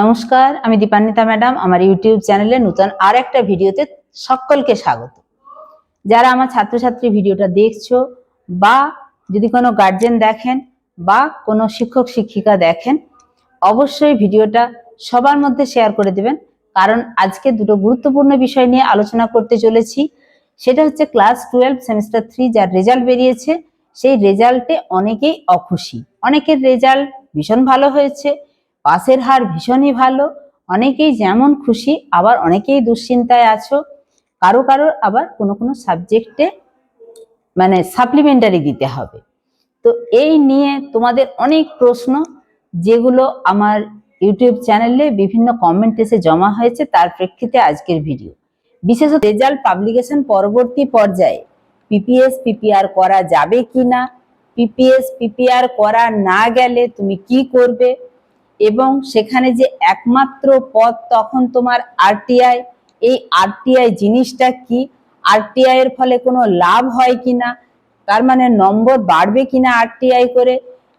নমস্কার, আমি দীপান্বিতা ম্যাডাম। আমার ইউটিউব চ্যানেলে নতুন আর একটা ভিডিওতে সকলকে স্বাগত। যারা আমার ছাত্রছাত্রী ভিডিওটা দেখছ বা যদি কোনো গার্জেন দেখেন বা কোনো শিক্ষক, শিক্ষিকা দেখেন, অবশ্যই ভিডিওটা সবার মধ্যে শেয়ার করে দেবেন। কারণ আজকে দুটো গুরুত্বপূর্ণ বিষয় নিয়ে আলোচনা করতে চলেছি। সেটা হচ্ছে ক্লাস টুয়েলভ সেমিস্টার থ্রি যার রেজাল্ট বেরিয়েছে, সেই রেজাল্টে অনেকেই অখুশি। অনেকের রেজাল্ট ভীষণ ভালো হয়েছে পাসের হার ভীষণই ভালো। অনেকেই যেমন খুশি, আবার অনেকেই দুশ্চিন্তায় আছো। কারও কারও আবার কোনো কোনো সাবজেক্টে মানে সাপ্লিমেন্টারি দিতে হবে। তো এই নিয়ে তোমাদের অনেক প্রশ্ন, যেগুলো আমার ইউটিউব চ্যানেলে বিভিন্ন কমেন্ট এসে জমা হয়েছে, তার প্রেক্ষিতে আজকের ভিডিও বিশেষত রেজাল্ট পাবলিকেশন পরবর্তী পর্যায়ে পিপিএস পিপিআর করা যাবে কি না পিপিএস পিপিআর করা না গেলে তুমি কি করবে? এবং সেখানে যে একমাত্র পদ তখন তোমার আরটিআই এই আরটিআই জিনিসটা কি? আরটিআই এর ফলে কোনো লাভ হয় কিনা? তার মানে নম্বর বাড়বে কিনা আরটিআই করে?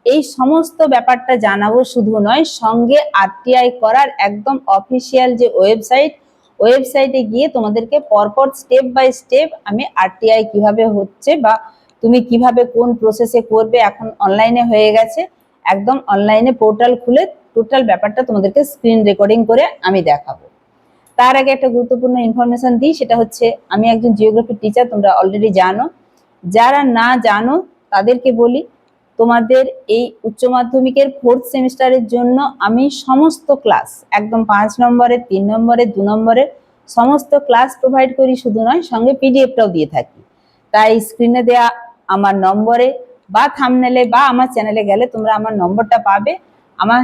এই সমস্ত ব্যাপারটা জানাব শুধু নয়, সঙ্গে আরটিআই করার একদম অফিসিয়াল যে ওয়েবসাইট, ওয়েবসাইটে গিয়ে তোমাদেরকে পরপর স্টেপ বাই স্টেপ আমি আরটিআই কীভাবে হচ্ছে বা তুমি কীভাবে কোন প্রসেসে করবে এখন অনলাইনে হয়ে গেছে। একদম অনলাইনে পোর্টাল খুলে টোটাল ব্যাপারটা তোমাদেরকে স্ক্রিন রেকর্ডিং করে আমি দেখাবো। তার আগে একটা গুরুত্বপূর্ণ ইনফরমেশন দিই, সেটা হচ্ছে আমি একজন জিওগ্রাফি টিচার তোমরা অলরেডি জানো। যারা না জানো, তাদেরকে বলি, তোমাদের এই উচ্চ মাধ্যমিকের ফোর্থ সেমিস্টারের জন্য আমি সমস্ত ক্লাস একদম পাঁচ নম্বরের, তিন নম্বরের, দু নম্বরের, সমস্ত ক্লাস প্রোভাইড করি শুধু নয়, সঙ্গে পিডিএফটাও দিয়ে থাকি। তাই স্ক্রিনে দেয়া আমার নম্বরে বা থামনেলে বা আমার চ্যানেলে গেলে তোমরা আমার নম্বরটা পাবে। আমার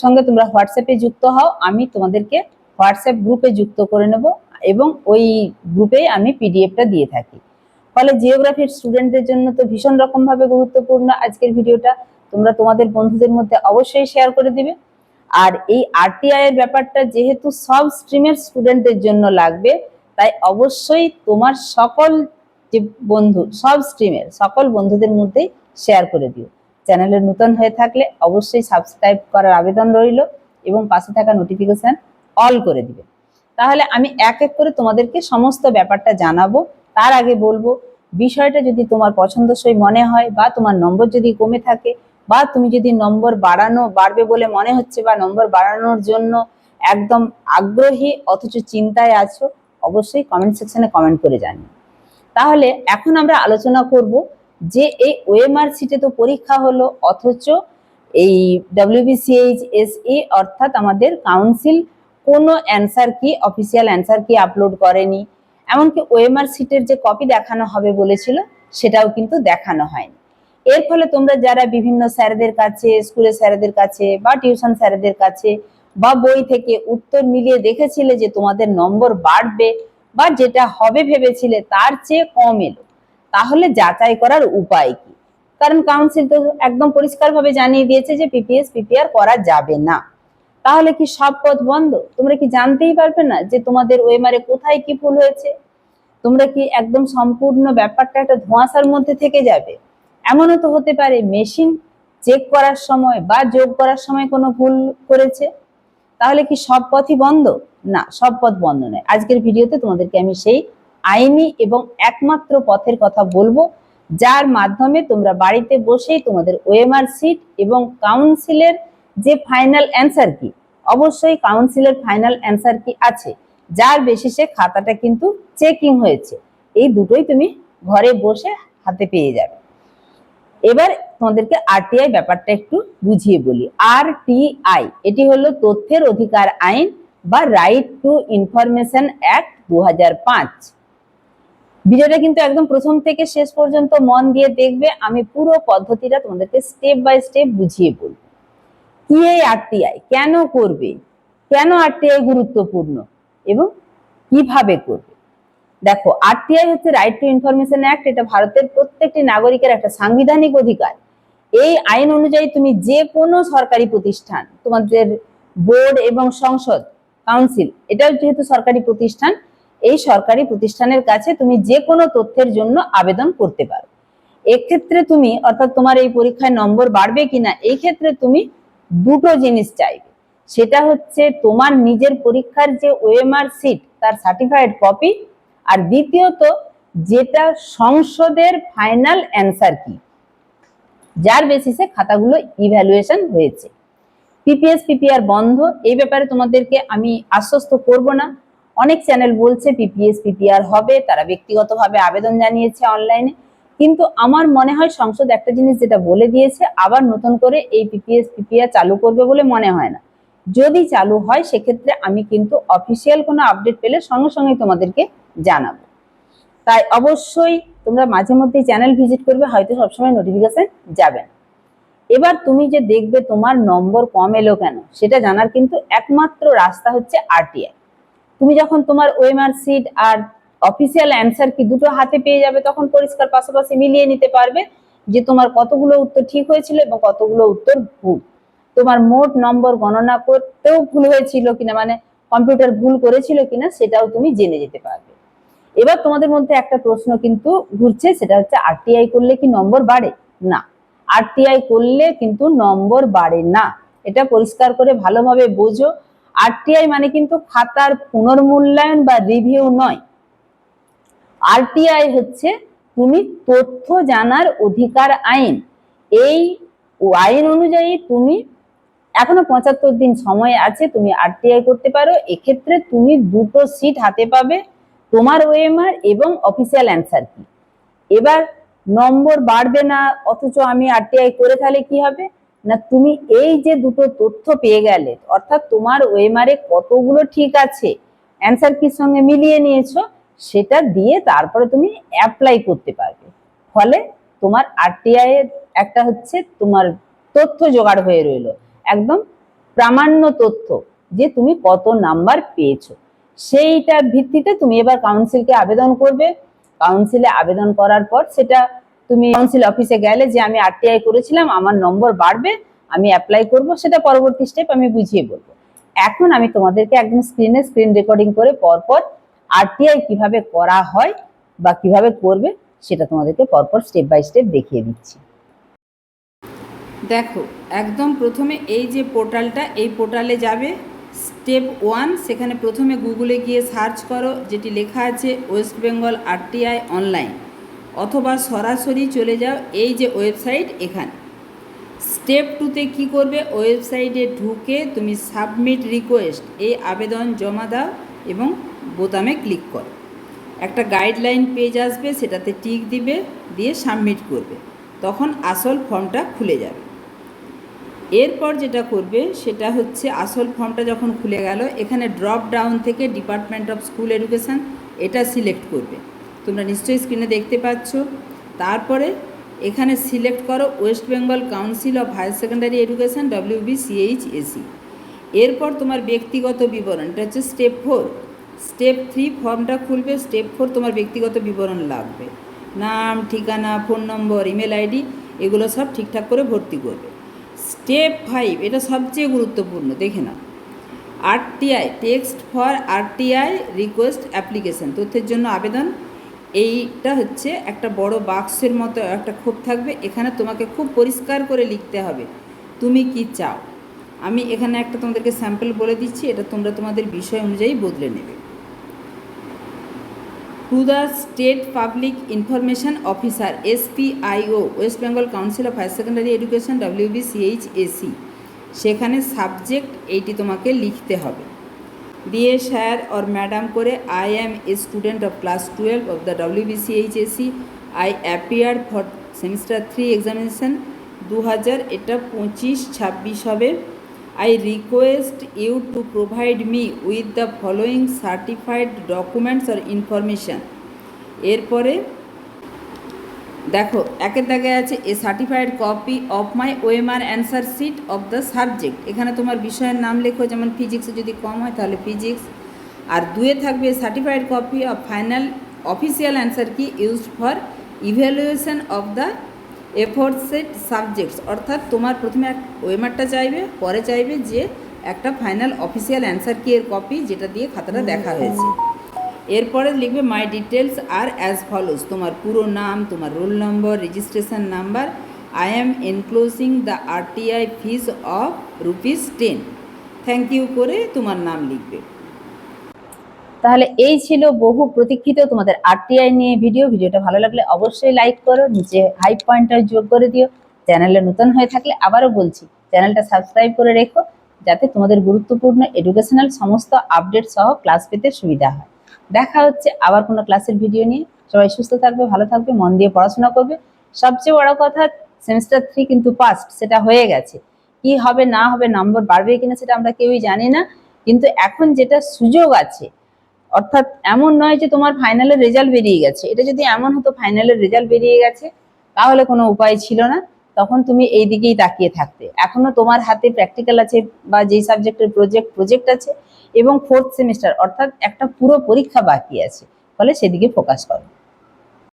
সঙ্গে তোমরা হোয়াটসঅ্যাপে যুক্ত হও, আমি তোমাদেরকে হোয়াটসঅ্যাপ গ্রুপে যুক্ত করে নেব এবং ওই গ্রুপেই আমি পিডিএফটা দিয়ে থাকি। ফলে জিওগ্রাফির স্টুডেন্টদের জন্য তো ভীষণ রকমভাবে গুরুত্বপূর্ণ আজকের ভিডিওটা তোমরা তোমাদের বন্ধুদের মধ্যে অবশ্যই শেয়ার করে দিবে। আর এই আরটিআই এর ব্যাপারটা যেহেতু সব স্ট্রিমের স্টুডেন্টদের জন্য লাগবে, তাই অবশ্যই তোমার সকল যে বন্ধু, সব স্ট্রিমের সকল বন্ধুদের মধ্যেই শেয়ার করে দিও। চ্যানেলে নতুন হয়ে থাকলে অবশ্যই সাবস্ক্রাইব করার আবেদন রইল এবং পাশে থাকা নোটিফিকেশন অল করে দিবে। তাহলে আমি এক এক করে তোমাদেরকে সমস্ত ব্যাপারটা জানাব। তার আগে বলব, বিষয়টা যদি তোমার পছন্দসই মনে হয় বা তোমার নম্বর যদি কমে থাকে বা তুমি যদি নম্বর বাড়ানো, বাড়বে বলে মনে হচ্ছে বা নম্বর বাড়ানোর জন্য একদম আগ্রহী অথচ চিন্তায় আছো, অবশ্যই কমেন্ট সেকশনে কমেন্ট করে জানিও। তাহলে এখন আমরা আলোচনা করব যে এই ওএমআর সিটে তো পরীক্ষা হলো, অথচ এই ডাব্লিউবিসিএইচ এসই অর্থাৎ আমাদের কাউন্সিল কোনো অ্যান্সার কি অফিসিয়াল অ্যান্সার কি আপলোড করেনি। এমনকি ওএমআর সিটের যে কপি দেখানো হবে বলেছিল, সেটাও কিন্তু দেখানো হয়নি। এর ফলে তোমরা যারা বিভিন্ন স্যারদের কাছে স্কুলের স্যারদের কাছে বা টিউশন স্যারদের কাছে বা বই থেকে উত্তর মিলিয়ে দেখেছিলে যে তোমাদের নম্বর বাড়বে বা যেটা হবে ভেবেছিলে তার চেয়ে কম এলো। তাহলে যাচাই করার উপায় কি? কারণ কাউন্সিল তো একদম পরিষ্কারভাবে জানিয়ে দিয়েছে যে পিপিএস পিপিআর করা যাবে না। তাহলে কি সব পথ বন্ধ? তোমরা কি জানতেই পারবে না যে তোমাদের ওয়েমারে কোথায় কি ভুল হয়েছে? তোমরা কি একদম সম্পূর্ণ ব্যাপারটা একটা ধোঁয়াশার মধ্যে থেকে যাবে? এমনও তো হতে পারে মেশিন চেক করার সময় বা যোগ করার সময় কোনো ভুল করেছে। তাহলে কি সব পথই বন্ধ? না, সব পথ বন্ধ নয়। আজকের ভিডিওতে তোমাদেরকে আমি সেই আইনি এবং একমাত্র পথের কথা বলব, যার মাধ্যমে তোমরা বাড়িতে বসেই তোমাদের ওএমআর সিট এবং কাউন্সিলের যে ফাইনাল অ্যান্সার কি, অবশ্যই কাউন্সিলের ফাইনাল অ্যান্সার কি আছে, যার বেসিসে খাতাটা কিন্তু চেকিং হয়েছে। এই দুটোই তুমি ঘরে বসে হাতে পেয়ে যাবে। এবার তোমাদেরকে আরটিআই ব্যাপারটা একটু বুঝিয়ে বলি। আর আরটিআই এটি হলো তথ্যের অধিকার আইন বা রাইট টু ইনফরমেশন অ্যাক্ট দু হাজার পাঁচ। ভিডিওটা কিন্তু একদম প্রথম থেকে শেষ পর্যন্ত মন দিয়ে দেখবে, আমি পুরো পদ্ধতিটা তোমাদেরকে স্টেপ বাই স্টেপ বুঝিয়ে বলব। কি এই আরটিআই কেন করবে? কেন আরটিআই গুরুত্বপূর্ণ? এবং কীভাবে করবে? দেখো আরটিআই হচ্ছে রাইট টু ইনফরমেশন অ্যাক্ট এটা ভারতের প্রত্যেকটি নাগরিকের একটা সাংবিধানিক অধিকার। এই আইন অনুযায়ী তুমি যে কোনো সরকারি প্রতিষ্ঠান, তোমাদের বোর্ড এবং সংসদ কাউন্সিল এটাও যেহেতু সরকারি প্রতিষ্ঠান এই সরকারি প্রতিষ্ঠানের কাছে তুমি যে কোনো তথ্যের জন্য আবেদন করতে পারো। এক্ষেত্রে তুমি, অর্থাৎ তোমার এই পরীক্ষায় নম্বর বাড়বে কিনা, এই ক্ষেত্রে তুমি দুটো জিনিস চাইবে। সেটা হচ্ছে তোমার নিজের পরীক্ষার যে ওএমআর সিট তার সার্টিফাইড কপি আর দ্বিতীয়ত যেটা সংসদের ফাইনাল অ্যান্সার কি, যার বেসিসে খাতাগুলো ইভ্যালুয়েশন হয়েছে। পিপিএস পিপিআর বন্ধ, এই ব্যাপারে তোমাদেরকে আমি আশ্বস্ত করব না। অনেক চ্যানেল বলছে পিপিএস পিপিআর হবে, তারা ব্যক্তিগতভাবে আবেদন জানিয়েছে অনলাইনে কিন্তু আমার মনে হয় সংসদ একটা জিনিস যেটা বলে দিয়েছে, আবার নতুন করে এই পিপিএস পিপিআর চালু করবে বলে মনে হয় না। যদি চালু হয়, সেক্ষেত্রে আমি কিন্তু অফিসিয়াল কোনো আপডেট পেলে সঙ্গে সঙ্গে তোমাদেরকে জানাব। তাই অবশ্যই তোমরা মাঝে মধ্যে চ্যানেল ভিজিট করবে, হয়তো সবসময় নোটিফিকেশন যাবে এবার তুমি যে দেখবে তোমার নম্বর কম এলো কেন, সেটা জানার কিন্তু একমাত্র রাস্তা হচ্ছে আরটিআই তুমি যখন তোমার ওয়েমার সিট আর অফিসিয়াল অ্যান্সার কি দুটো হাতে পেয়ে যাবে, তখন পরিষ্কার পাশাপাশি মিলিয়ে নিতে পারবে যে তোমার কতগুলো উত্তর ঠিক হয়েছিল এবং কতগুলো উত্তর ভুল। তোমার মোট নম্বর গণনা করতেও ভুল হয়েছিল কিনা মানে কম্পিউটার ভুল করেছিল কিনা, সেটাও তুমি জেনে যেতে পারবে। এবার তোমাদের মধ্যে একটা প্রশ্ন কিন্তু ঘুরছে, সেটা হচ্ছে আরটিআই করলে কি নম্বর বাড়ে? না। আরটিআই করলে কিন্তু নম্বর বাড়ে না। এটা পরিষ্কার করে ভালোভাবে বোঝো। আরটিআই মানে কিন্তু খাতার পুনর্মূল্যায়ন বা রিভিউ নয়। আরটিআই হচ্ছে তুমি তথ্য জানার অধিকার আইন। এই আইন অনুযায়ী তুমি এখনও পঁচাত্তর দিন সময় আছে, তুমি আরটিআই করতে পারো। এক্ষেত্রে তুমি দুটো সিট হাতে পাবে, তোমার ওএমআর এবং অফিসিয়াল অ্যান্সার কি এবার নম্বর বাড়বে না, অথচ আমি আরটিআই করে তাহলে কি হবে? না তুমি এই যে দুটো তথ্য পেয়ে গেলে, অর্থাৎ তোমার ওয়েমারে কতগুলো ঠিক আছে, অ্যান্সার কির সঙ্গে মিলিয়ে নিয়েছো, সেটা দিয়ে তারপরে তুমি অ্যাপ্লাই করতে পারবে। ফলে তোমার আরটিআই এর একটা হচ্ছে তোমার তথ্য জোগাড় হয়ে রইল। একদম প্রামাণ্য তথ্য যে তুমি কত নাম্বার পেয়েছ। সেইটার ভিত্তিতে তুমি এবার কাউন্সিলকে আবেদন করবে। কাউন্সিলে আবেদন করার পর সেটা তুমি কাউন্সিল অফিসে গেলে যে আমি আরটিআই করেছিলাম, আমার নম্বর বাড়বে, আমি অ্যাপ্লাই করব, সেটা পরবর্তী স্টেপ আমি বুঝিয়ে বলব। এখন আমি তোমাদেরকে একদম স্ক্রিনে স্ক্রিন রেকর্ডিং করে পরপর আরটিআই কীভাবে করা হয় বা কীভাবে করবে, সেটা তোমাদেরকে পরপর স্টেপ বাই স্টেপ দেখিয়ে দিচ্ছি। দেখো, একদম প্রথমে এই যে পোর্টালটা, এই পোর্টালে যাবে স্টেপ ওয়ান সেখানে প্রথমে গুগলে গিয়ে সার্চ করো, যেটি লেখা আছে ওয়েস্ট বেঙ্গল আরটিআই অনলাইন অথবা সরাসরি চলে যাও এই যে ওয়েবসাইট এখানে। স্টেপ টুতে কি করবে? ওয়েবসাইটে ঢুকে তুমি সাবমিট রিকোয়েস্ট, এই আবেদন জমা দাও এবং বোতামে ক্লিক করো। একটা গাইডলাইন পেজ আসবে, সেটাতে টিক দিবে, দিয়ে সাবমিট করবে। তখন আসল ফর্মটা খুলে যাবে। এরপর যেটা করবে, সেটা হচ্ছে আসল ফর্মটা যখন খুলে গেল, এখানে ড্রপ ডাউন থেকে ডিপার্টমেন্ট অফ স্কুল এডুকেশান এটা সিলেক্ট করবে। তোমরা নিশ্চয়ই স্ক্রিনে দেখতে পাচ্ছ। তারপরে এখানে সিলেক্ট করো West Bengal council of higher secondary education WB CH SE এরপর তোমার ব্যক্তিগত বিবরণ, এটা হচ্ছে স্টেপ ফোর স্টেপ থ্রি ফর্মটা খুলবে স্টেপ ফোর তোমার ব্যক্তিগত বিবরণ লাগবে। নাম, ঠিকানা ফোন নম্বর ইমেল আইডি এগুলো সব ঠিকঠাক করে ভর্তি করবে। স্টেপ ফাইভ এটা সবচেয়ে গুরুত্বপূর্ণ, দেখে নাও। RTI text for RTI request application তথ্যের জন্য আবেদন এইটা হচ্ছে একটা বড় বাক্সের মতো একটা ক্ষোভ থাকবে। এখানে তোমাকে খুব পরিষ্কার করে লিখতে হবে, তুমি কি চাও? আমি এখানে একটা তোমাদেরকে স্যাম্পল বলে দিচ্ছি, এটা তোমরা তোমাদের বিষয় অনুযায়ী বদলে নেবে। To the state public information officer SPIO West Bengal council of higher secondary education WB CH SE সেখানে সাবজেক্ট এইটি তোমাকে লিখতে হবে। দিয়ে স্যার অর ম্যাডাম করে I am a student of class twelve of the WB CH SE I appear for semester three examination দু হাজার এটা পঁচিশ ছাব্বিশ হবে। I request you to provide me with the following certified documents or information. এরপরে দেখো একের দাগে আছে a certified copy of my OMR answer sheet of the subject এখানে তোমার বিষয়ের নাম লেখো, যেমন ফিজিক্সে যদি কম হয় তাহলে ফিজিক্স আর দুয়ে থাকবে certified copy of final official answer key? Used for evaluation of the aforesaid subjects অর্থাৎ তোমার প্রথমে এক ওয়েমারটা চাইবে, পরে চাইবে যে একটা ফাইনাল অফিসিয়াল অ্যান্সার কি এর কপি যেটা দিয়ে খাতাটা দেখা হয়েছে। এরপরে লিখবে মাই ডিটেলস আর অ্যাজ ফলোস তোমার পুরো নাম, তোমার roll number registration number I am enclosing the RTI fees of rupees ten thank you করে তোমার নাম লিখবে। তাহলে এই ছিল বহু প্রতীক্ষিত তোমাদের আরটিআই নিয়ে ভিডিও ভিডিওটা ভালো লাগলে অবশ্যই লাইক করো, নিচে হাই পয়েন্টার যোগ করে দিও। চ্যানেলে নতুন হয়ে থাকলে আবারও বলছি, চ্যানেলটা সাবস্ক্রাইব করে রেখো, যাতে তোমাদের গুরুত্বপূর্ণ এডুকেশনাল সমস্ত আপডেট সহ ক্লাস পেতে সুবিধা হয়। দেখা হচ্ছে আবার কোনো ক্লাসের ভিডিও নিয়ে। সবাই সুস্থ থাকবে, ভালো থাকবে, মন দিয়ে পড়াশোনা করবে। সবচেয়ে বড় কথা সেমিস্টার থ্রি কিন্তু পাস্ট সেটা হয়ে গেছে। কি হবে, না হবে নম্বর বাড়বে কিনা সেটা আমরা কেউই জানি না। কিন্তু এখন যেটা সুযোগ আছে, অর্থাৎ এমন নয় যে তোমার ফাইনালের রেজাল্ট বেরিয়ে গেছে। এটা যদি এমন হতো ফাইনালের রেজাল্ট বেরিয়ে গেছে, তাহলে কোনো উপায় ছিল না। তখন তুমি এই দিকেই তাকিয়ে থাকতে। এখনও তোমার হাতে প্র্যাকটিক্যাল আছে বা যেই সাবজেক্টের প্রজেক্ট প্রজেক্ট আছে এবং ফোর্থ সেমিস্টার অর্থাৎ একটা পুরো পরীক্ষা বাকি আছে। ফলে সেদিকে ফোকাস করো।